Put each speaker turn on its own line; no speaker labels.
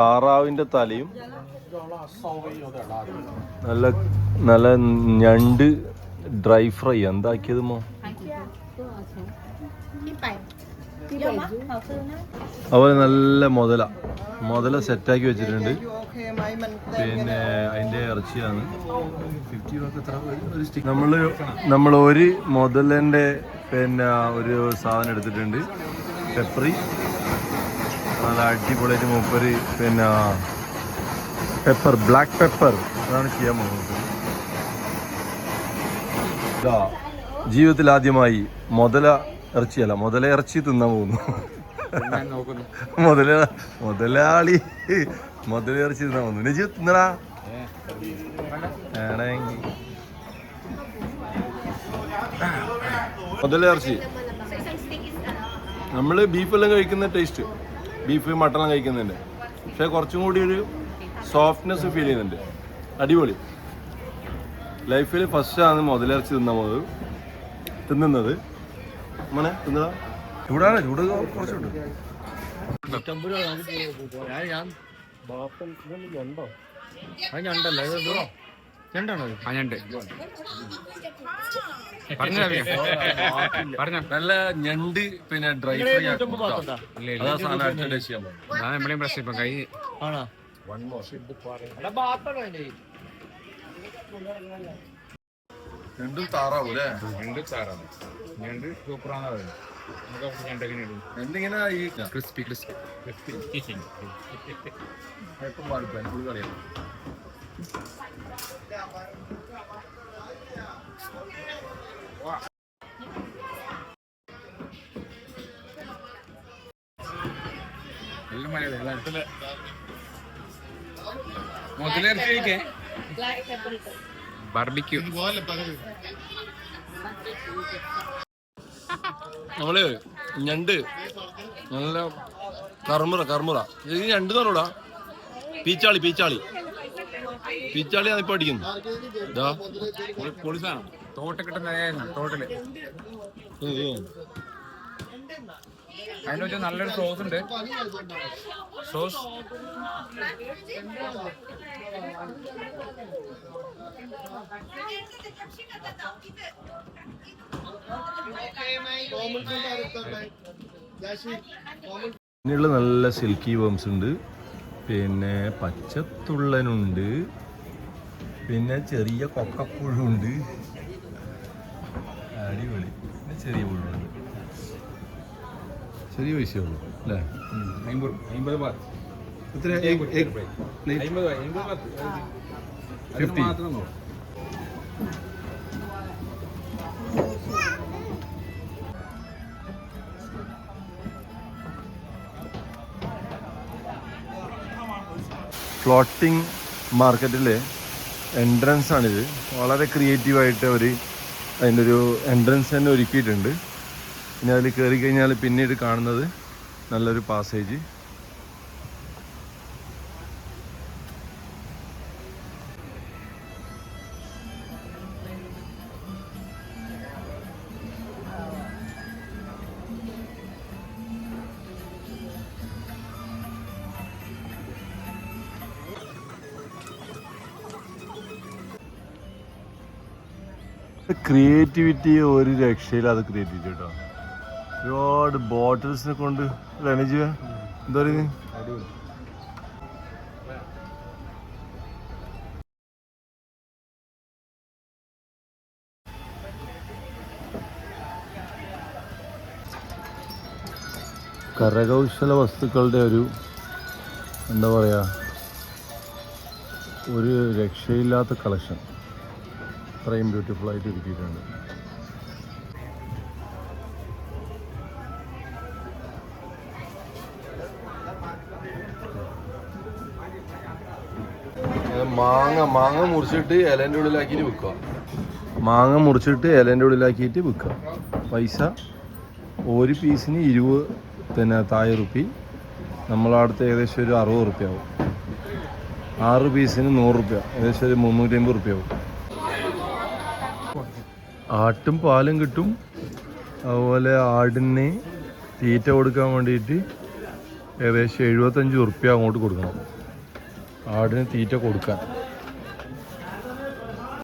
താറാവിന്റെ തലയും നല്ല നല്ല ഞണ്ട് ഡ്രൈ ഫ്രൈ. എന്താക്കിയത് മോ? അതുപോലെ നല്ല മുതല. മുതല സെറ്റാക്കി വെച്ചിട്ടുണ്ട്. പിന്നെ അതിന്റെ ഇറച്ചിയാണ്. നമ്മൾ നമ്മൾ ഒരു മുതലിന്റെ പിന്നെ ഒരു സാധനം എടുത്തിട്ടുണ്ട്. പെപ്പറി നല്ല അടിപൊളിയായിട്ട് മൂപ്പര് പിന്നെ പെപ്പർ ബ്ലാക്ക് പെപ്പർ അതാണ് ചെയ്യാൻ പോകുന്നത്. ഇതാ ജീവിതത്തിൽ ആദ്യമായി മുതല ഇറച്ചിയല്ല മുതല ഇറച്ചി തിന്നാൻ പോകുന്നു. മുതല മുതലാളി മുതല ഇറച്ചി തിന്നാൻ പോകുന്നു. ജീവിതം തിന്നടാ. ആണെങ്കിൽ മുതല ഇറച്ചി. നമ്മൾ ബീഫെല്ലാം കഴിക്കുന്ന ടേസ്റ്റ് ബീഫ് മട്ടൺ കഴിക്കുന്നുണ്ട്. പക്ഷെ കുറച്ചും കൂടി ഒരു സോഫ്റ്റ്നെസ് ഫീൽ ചെയ്യുന്നുണ്ട്. അടിപൊളി. ലൈഫിൽ ഫസ്റ്റ് ആണ് മുതലിറച്ചി തിന്ന പോകുന്നത് തിന്നുന്നത്. മോനെ തിന്നതാ? ചൂടാണ് ചൂട് കുറച്ചുണ്ട്. നല്ല ഞണ്ട് പിന്നെ ഡ്രൈ ഫ്രൈ അതാ സാധനം അടുത്ത ടേസ്റ്റ് ചെയ്യാൻ പോകുന്നത്. രണ്ടും താറാവും അല്ലേ? എന്തിങ്ങനെ ഈ ക്രിസ്പി ക്രിസ്പി. എപ്പം പാടിപ്പോ? എനിക്ക്
ബാർബിക്യൂ
നമ്മൾ ഞണ്ട്. നല്ല കർമുറ കർമുറ ഇത് ഞണ്ട് തന്നോടാ പീച്ചാളി പീച്ചാളി. പീച്ചാളിയാണ് ഇപ്പൊ അടിക്കുന്നത് ഇതാ.
പൊളിസാണ് തോട്ട കിട്ടുന്ന തോട്ടിൽ.
ഇത് ഇത്.
അതിന് വെച്ചാൽ നല്ലൊരു സോസ് ഉണ്ട്. സോസ്.
പിന്നെയുള്ള നല്ല സിൽക്കി വേംസ് ഉണ്ട്. പിന്നെ പച്ചത്തുള്ളനുണ്ട്. പിന്നെ ചെറിയ കൊക്കപ്പുഴുണ്ട്. അടിപൊളി. പിന്നെ ചെറിയ പുഴുണ്ട്. ചെറിയ പൈസ അല്ലേ?
അമ്പത് അമ്പത് ബാത്ത്
എത്ര? പ്ലേറ്റ്
അമ്പത് അമ്പത് ബാത്ത്
ഫിഫ്റ്റി.
മാത്രം നോക്കും.
ഫ്ലോട്ടിംഗ് മാർക്കറ്റിലെ എൻട്രൻസ് ആണിത്. വളരെ ക്രിയേറ്റീവായിട്ട് അവർ അതിന്റെ ഒരു എൻട്രൻസ് തന്നെ ഒരുക്കിയിട്ടുണ്ട്. പിന്നെ അതിൽ കയറി കഴിഞ്ഞാൽ പിന്നീട് കാണുന്നത് നല്ലൊരു പാസേജ് ക്രിയേറ്റിവിറ്റി ഒരു രക്ഷയില്ല അത് ക്രിയേറ്റിവിറ്റി കേട്ടോ. ഒരുപാട് ബോട്ടിൽസിനെ കൊണ്ട് എനർജി എന്താ പറയുന്നത് കരകൗശല വസ്തുക്കളുടെ ഒരു എന്താ പറയുക ഒരു രക്ഷയില്ലാത്ത കളക്ഷൻ അത്രയും ബ്യൂട്ടിഫുൾ ആയിട്ട് ഒരുക്കിയിട്ടുണ്ട് മാങ്ങ മാങ്ങ മുറിച്ചിട്ട് ഇലേന്റെ ഉള്ളിലാക്കിയിട്ട് വിൽക്കുക മാങ്ങ മുറിച്ചിട്ട് ഇലേന്റെ ഉള്ളിലാക്കിയിട്ട് വിൽക്കുക പൈസ ഒരു പീസിന് ഇരുപത് പിന്നെ തായ റുപ്പി നമ്മളടുത്ത് ഏകദേശം ഒരു അറുപത് റുപ്യ ആവും. ആറ് പീസിന് നൂറ് റുപ്യ ഏകദേശം ഒരു മുന്നൂറ്റി അമ്പത് റുപ്യ ആവും. ആട്ടും പാലും കിട്ടും. അതുപോലെ ആടിന് തീറ്റ കൊടുക്കാൻ വേണ്ടിയിട്ട് ഏകദേശം എഴുപത്തഞ്ച് ഉറുപ്പ്യ അങ്ങോട്ട് കൊടുക്കണം. ആടിന് തീറ്റ കൊടുക്കാൻ.